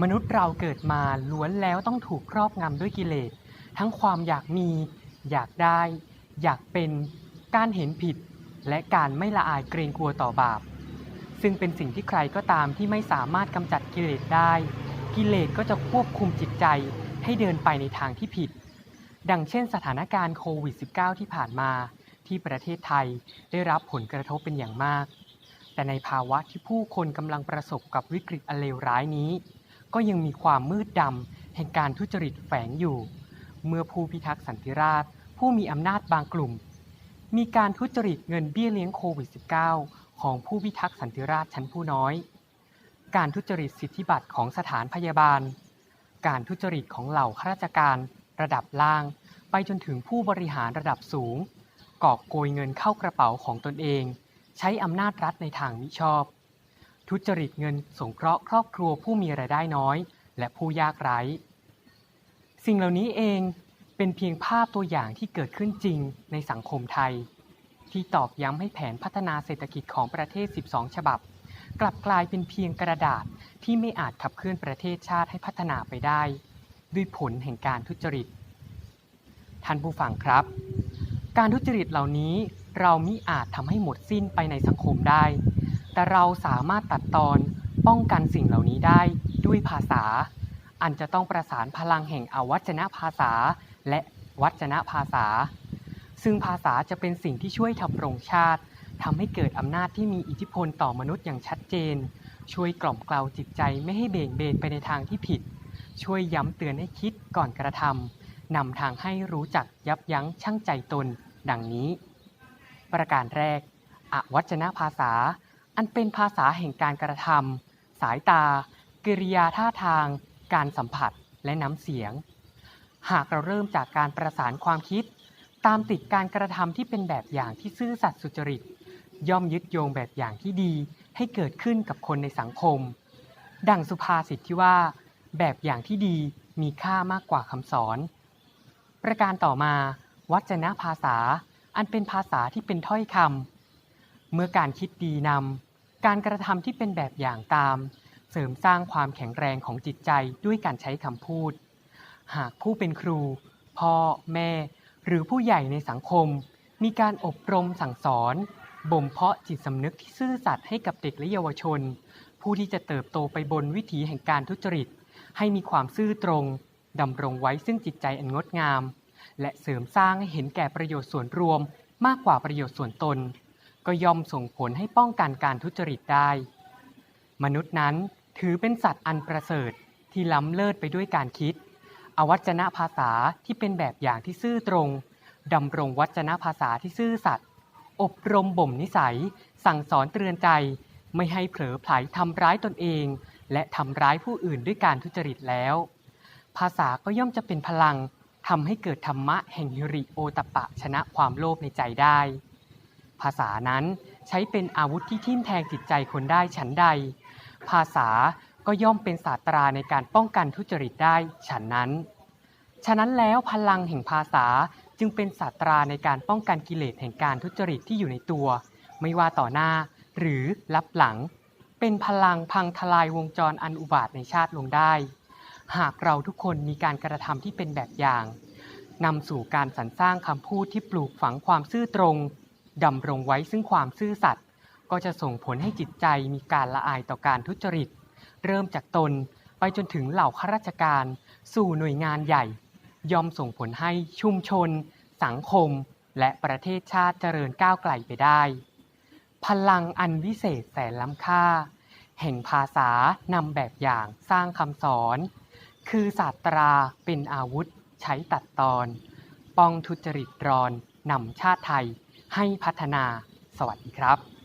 มนุษย์เราเกิดมาล้วนแล้วต้องถูกครอบงำด้วยกิเลส ทั้งความอยากมี อยากได้ อยากเป็นการเห็นผิด และการไม่ละอายเกรงกลัวต่อบาป ซึ่งเป็นสิ่งที่ใครก็ตามที่ไม่สามารถกำจัดกิเลสได้ กิเลสก็จะควบคุมจิตใจให้เดินไปในทางที่ผิด ดังเช่นสถานการณ์โควิด -19 ที่ผ่านมาที่ประเทศไทยได้รับผลกระทบเป็นอย่างมาก แต่ในภาวะที่ผู้คนกำลังประสบกับวิกฤตอันเลวร้ายนี้ ก็ยังมีความมืดดำแห่งการทุจริตแฝงอยู่ เมื่อผู้พิทักษ์สันติราษฎร์ผู้มีอำนาจบางกลุ่ม มีการทุจริตเงินเบี้ยเลี้ยงโควิด -19 ของผู้พิทักษ์สันติราษฎร์ชั้นผู้น้อย การทุจริตสิทธิบัตรของสถานพยาบาล การทุจริตของเหล่าข้าราชการระดับล่าง ไปจนถึงผู้บริหารระดับสูงกอบโกยเงินเข้ากระเป๋าของตนเอง ใช้อำนาจรัฐในทางมิชอบ ทุจริตเงินสงเคราะห์ครอบครัวผู้มีรายได้น้อย และผู้ยากไร้ สิ่งเหล่านี้เองเป็นเพียงภาพตัวอย่างที่เกิดขึ้นจริงในสังคมไทย ที่ตอกย้ำให้แผนพัฒนาเศรษฐกิจของประเทศ 12 ฉบับ กลับกลายเป็นเพียงกระดาษที่ไม่อาจขับเคลื่อนประเทศชาติให้พัฒนาไปได้ ด้วยผลแห่งการทุจริต ท่านผู้ฟังครับ การทุจริตเหล่านี้เรามิอาจทำให้หมดสิ้นไปในสังคมได้ แต่เราสามารถตัดตอนป้องกันสิ่งเหล่านี้ได้ด้วยภาษา อันจะต้องประสานพลังแห่งอวัจนภาษา และวัจนภาษา ซึ่งภาษาจะเป็นสิ่งที่ช่วยทำรงชาติทำให้เกิดอำนาจที่มีอิทธิพลต่อมนุษย์อย่างชัดเจน ช่วยกล่อมเกลาจิตใจไม่ให้เบ่งเบนไปในทางที่ผิด ช่วยย้ำเตือนให้คิดก่อนกระทำนำทางให้รู้จักยับยั้งชั่งใจตน ดังนี้ ประการแรก อวัจนภาษา อันเป็นภาษาแห่งการกระทำสายตา กิริยาท่าทาง การสัมผัสและน้ำเสียง หากเราเริ่มจากการประสานความคิด ตามติดการกระทำที่เป็นแบบอย่างที่ซื่อสัตย์สุจริต ย่อมยึดโยงแบบอย่างที่ดีให้เกิดขึ้นกับคนในสังคม ดังสุภาษิตที่ว่า แบบอย่างที่ดีมีค่ามากกว่าคำสอน ประการต่อมา วัจนะภาษา อันเป็นภาษาที่เป็นถ้อยคำเมื่อการคิดดีนำ การกระทำที่เป็นแบบอย่างตาม เสริมสร้างความแข็งแรงของจิตใจด้วยการใช้คำพูด หากผู้เป็นครู พ่อ แม่ หรือผู้ใหญ่ในสังคม มีการอบรมสั่งสอน บ่มเพาะจิตสำนึกที่ซื่อสัตย์ให้กับเด็กและเยาวชน ผู้ที่จะเติบโตไปบนวิถีแห่งการทุจริต ให้มีความซื่อตรงดำรงไว้ซึ่งจิตใจอันงดงาม และเสริมสร้างให้เห็นแก่ประโยชน์ส่วนรวมมากกว่าประโยชน์ส่วนตน ก็ย่อมส่งผลให้ป้องกันการทุจริตได้ มนุษย์นั้นถือเป็นสัตว์อันประเสริฐที่ล้ำเลิศไปด้วยการคิด อวัจนภาษาที่เป็นแบบอย่างที่ซื่อตรงดำรงวัจนภาษาที่ซื่อสัตย์อบรมบ่มนิสัย สั่งสอนเตือนใจ ไม่ให้เผลอไผลทำร้ายตนเอง และทำร้ายผู้อื่นด้วยการทุจริตแล้ว ภาษาก็ย่อมจะเป็นพลังทำให้เกิดธรรมะแห่งฮิริโอตปปะชนะความโลภในใจได้ ภาษานั้นใช้เป็นอาวุธที่ทิ่มแทงจิตใจคนได้ฉันใด ภาษาก็ย่อมเป็นศาสตราในการป้องกันทุจริตได้ฉันนั้น ฉะนั้นแล้วพลังแห่งภาษาจึงเป็นศาสตราในการป้องกันกิเลสแห่งการทุจริตที่อยู่ในตัว ไม่ว่าต่อหน้าหรือรับหลัง เป็นพลังพังทลายวงจรอันอุบาทในชาติลงได้ หากเราทุกคนมีการกระทำที่เป็นแบบอย่างนำสู่การสรรสร้างคำพูดที่ปลูกฝังความซื่อตรง ดำรงไว้ซึ่งความซื่อสัตย์ก็จะส่งผลให้จิตใจมีการละอายต่อการทุจริต เริ่มจากตนไปจนถึงเหล่าข้าราชการ สู่หน่วยงานใหญ่ ย่อมส่งผลให้ชุมชน สังคม และประเทศชาติเจริญก้าวไกลไปได้ พลังอันวิเศษแสนล้ำค่า แห่งภาษานำแบบอย่างสร้างคำสอน คือศาสตราเป็นอาวุธใช้ตัดตอน ป้องทุจริตรอนนำชาติไทย ให้พัฒนาสวัสดีครับ